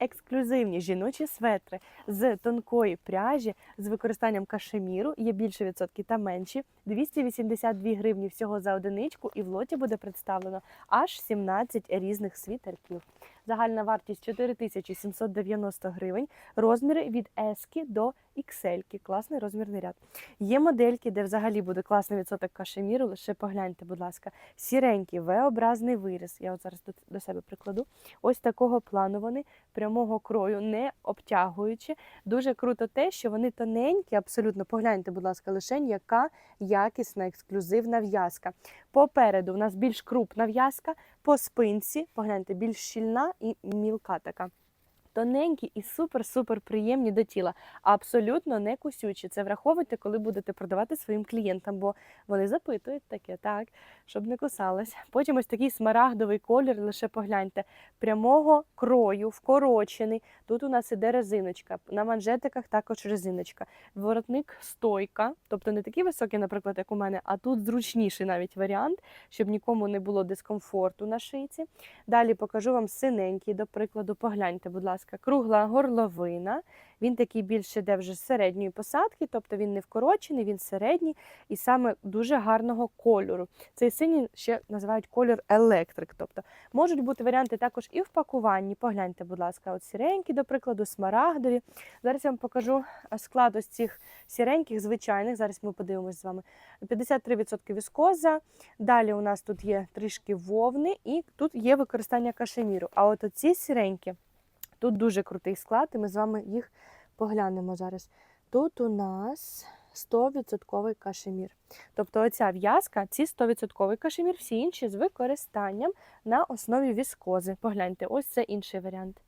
ексклюзивні жіночі светри з тонкої пряжі з використанням кашеміру. Є більше відсотки та менші. 282 гривні всього за одиничку, і в лоті буде представлено аж 17 різних світерків. Загальна вартість 4790 гривень. Розміри від S до XL. Класний розмірний ряд. Є модельки, де взагалі буде класний відсоток кашеміру. Лише погляньте, будь ласка, сіренький V-образний виріз. Я от зараз до, себе прикладу. Ось такого плану вони прямого крою, не обтягуючи. Дуже круто те, що вони тоненькі, абсолютно погляньте, будь ласка, лишень, яка якісна ексклюзивна в'язка. Попереду у нас більш крупна в'язка, по спинці, погляньте, більш щільна і мілка така. Тоненькі і супер-супер приємні до тіла, абсолютно не кусючі. Це враховуйте, коли будете продавати своїм клієнтам, бо вони запитують таке, так, щоб не кусалось. Потім ось такий смарагдовий колір, лише погляньте, прямого крою, вкорочений. Тут у нас іде резиночка, на манжетиках також резиночка. Воротник стойка, тобто не такий високий, наприклад, як у мене, а тут зручніший навіть варіант, щоб нікому не було дискомфорту на шийці. Далі покажу вам синенький, до прикладу, погляньте, будь ласка, кругла горловина. Він такий більше йде вже середньої посадки, тобто він не вкорочений, він середній і саме дуже гарного кольору. Цей синій ще називають колір електрик. Тобто можуть бути варіанти також і в пакуванні. Погляньте, будь ласка, от сіренькі, до прикладу, смарагдові. Зараз я вам покажу склад ось цих сіреньких, звичайних. Зараз ми подивимось з вами. 53% віскоза. Далі у нас тут є трішки вовни, і тут є використання кашеміру. А от оці сіренькі. Тут дуже крутий склад, і ми з вами їх поглянемо зараз. Тут у нас 100% кашемір. Тобто оця в'язка, ці 100% кашемір, всі інші з використанням на основі віскози. Погляньте, ось це інший варіант.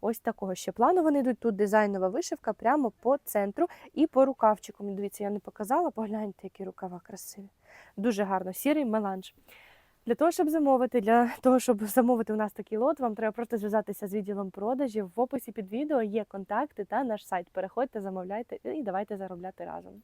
Ось такого ще плану вони йдуть. Тут дизайнова вишивка прямо по центру і по рукавчику. Дивіться, я не показала, погляньте, які рукава красиві. Дуже гарно, сірий меланж. Для того, щоб замовити, для того, щоб замовити у нас такий лот, вам треба просто зв'язатися з відділом продажів. В описі під відео є контакти та наш сайт. Переходьте, замовляйте і давайте заробляти разом.